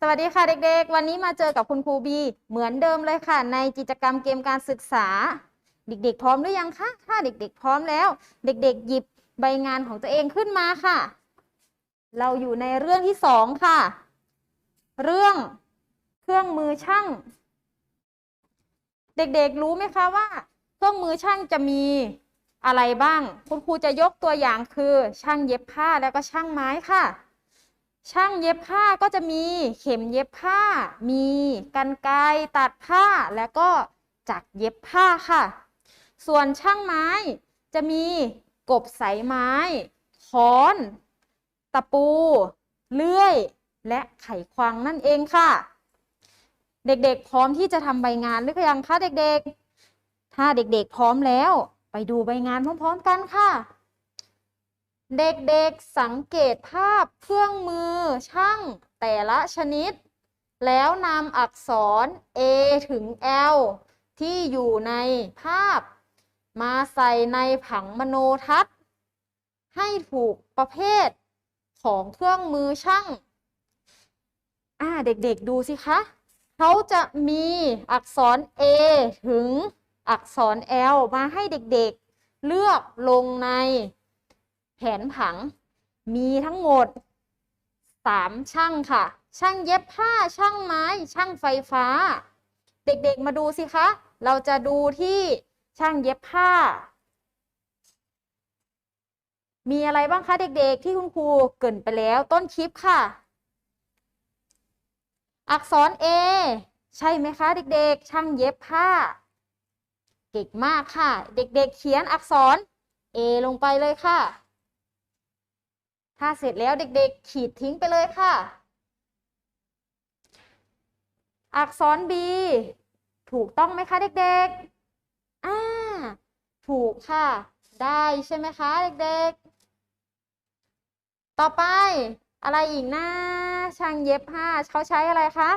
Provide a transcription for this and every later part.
สวัสดีค่ะเด็กๆ วันนี้มาเจอกับคุณครูบี เหมือนเดิมเลยค่ะ ในกิจกรรมเกมการศึกษา เด็กๆ พร้อมหรือยังคะถ้าเด็กๆ พร้อมแล้ว เด็กๆ หยิบใบงานของตัวเองขึ้นมาค่ะ เราอยู่ในเรื่องที่สองค่ะ เรื่องเครื่องมือช่าง เด็กๆ รู้ไหมคะว่า เครื่องมือช่างจะมีอะไรบ้าง คุณครูจะยกตัวอย่างคือช่างเย็บผ้าแล้วก็ช่างไม้ค่ะ ช่างเย็บผ้าก็จะมีเข็มเย็บผ้า มีกรรไกรตัดผ้าแล้วก็จักรเย็บผ้าค่ะ ส่วนช่างไม้จะมีกบสายไม้ ค้อน ตะปู เลื่อย และไขควงนั่นเองค่ะ เด็กๆ พร้อมที่จะทำใบงานหรือยังคะเด็กๆ ถ้าเด็กๆ พร้อมแล้ว ไปดูใบงานพร้อมๆกันค่ะ เด็กๆสังเกตภาพเครื่องมือช่างแต่ละชนิด แล้วนำอักษร A ถึง L ที่อยู่ในภาพ มาใส่ในผังมโนทัศน์ ให้ถูกประเภทของเครื่องมือช่างอ่าเด็กๆดูสิคะ เขาจะมีอักษร A ถึงอักษร L มาให้เด็กๆ เลือกลงใน แผนผัง มีทั้งหมด 3 ช่างค่ะ ช่างเย็บผ้าช่างไม้ ช่างไฟฟ้า เด็กๆมาดูสิคะ เราจะดูที่ช่างเย็บผ้า มีอะไรบ้างคะเด็กๆ ที่คุณครูเกินไปแล้วต้นคลิปค่ะ อักษร A ใช่ไหมคะเด็กๆ ช่างเย็บผ้า เก่งมากค่ะ เด็กๆ เขียนอักษร A ลงไปเลยค่ะ ถ้าเสร็จแล้วเด็กๆ ขีดทิ้งไปเลยค่ะ อักษร B ถูกต้องไหมคะเด็กๆ อ่า ถูกค่ะ ได้ใช่ไหมคะเด็กๆ ต่อไปอะไรอีกนะ ช่างเย็บผ้าเขาใช้อะไรคะ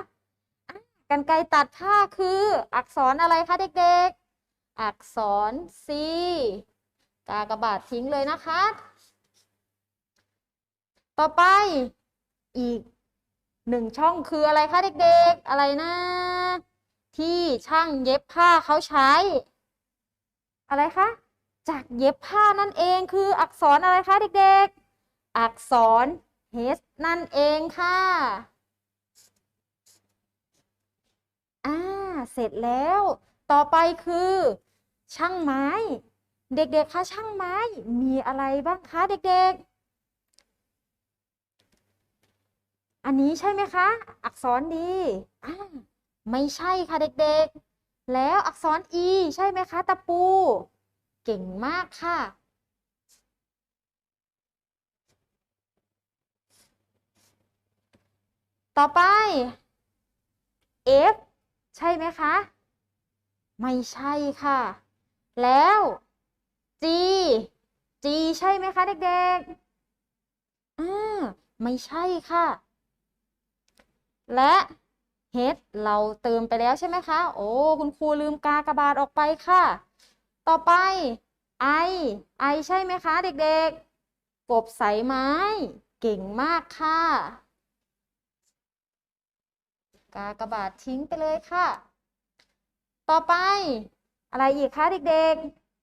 อะกรรไกตัดผ้าคืออักษรอะไรคะเด็กๆ อักษร C กากบาททิ้งเลยนะคะ ต่อไปอีกหนึ่งช่องคืออะไรคะเด็กๆ อะไรนะ ที่ช่างเย็บผ้าเขาใช้ อะไรคะจากเย็บผ้านั่นเองคืออักษรอะไรคะเด็กๆ อักษร H นั่นเองค่ะอ่าเสร็จแล้วต่อไปคือ ช่างไม้ เด็กๆคะช่างไม้มีอะไรบ้างคะเด็กๆ อันนี้ใช่ไหมคะ อักษรดีอ่าไม่ใช่ค่ะเด็กๆ แล้วอักษร E ใช่ไหมคะตะปู เก่งมากค่ะ ต่อไป F ใช่ไหมคะ ไม่ใช่ค่ะ แล้ว G G ใช่ไหมคะเด็กๆอ่าไม่ใช่ค่ะ และ H เราเติมไปแล้วใช่ไหมคะ โอ้ คุณครูลืมกากระบาทออกไปค่ะ ต่อไป I I ใช่ไหมคะ เด็กๆ กบสายไม้ เก่งมากค่ะ กากระบาททิ้งไปเลยค่ะ ต่อไป อะไรอีกคะเด็ก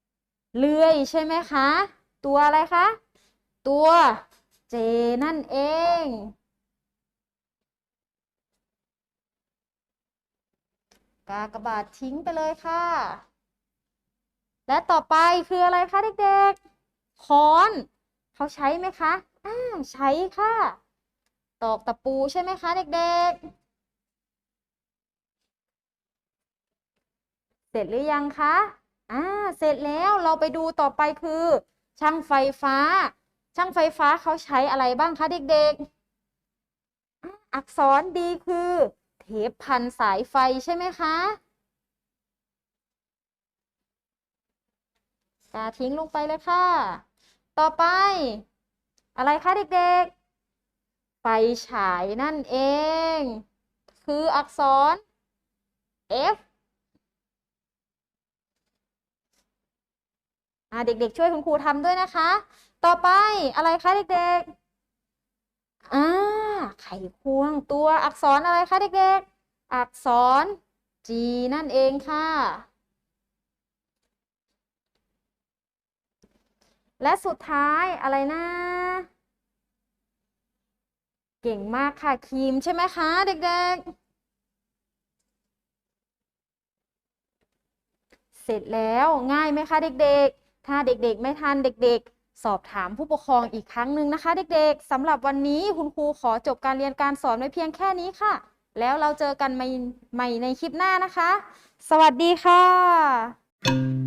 ๆ เลื่อยใช่ไหมคะ ตัวอะไรคะ ตัว J นั่นเอง กากระบาททิ้งไปเลยค่ะ และต่อไปคืออะไรคะเด็กๆค้อนเขาใช้ไหมคะอ่าใช้ค่ะ ตอกตะปูใช่ไหมคะเด็กๆ เสร็จหรือยังคะอ่าเสร็จแล้วเราไปดูต่อไปคือ ช่างไฟฟ้า ช่างไฟฟ้าเขาใช้อะไรบ้างคะเด็กๆ อักษรดีคือ เทปพันสายไฟใช่ไหมคะกาทิ้งลงไปเลยค่ะ ต่อไป อะไรคะเด็กๆ ไฟฉายนั่นเอง คืออักษร F อ่าเด็กๆ ช่วยคุณครูทำด้วยนะคะ ต่อไปอะไรคะเด็กๆ ไขควงตัวอักษรอะไรคะเด็กๆ อักษร G นั่นเองค่ะ และสุดท้ายอะไรนะ เก่งมากค่ะครีมใช่ไหมคะเด็กๆเสร็จแล้วง่ายไหมคะเด็กๆ ถ้าเด็กๆ ไม่ทันเด็กๆ สอบถามผู้ปกครองอีกครั้งหนึ่งนะคะ เด็กๆสำหรับวันนี้คุณครูขอจบการเรียนการสอนไว้เพียงแค่นี้ค่ะ แล้วเราเจอกันใหม่ในคลิปหน้านะคะ สวัสดีค่ะ